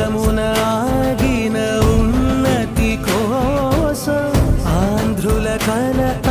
మార్గమున ఆగిన ఉన్నతి కోసం ఆంధ్రుల కలత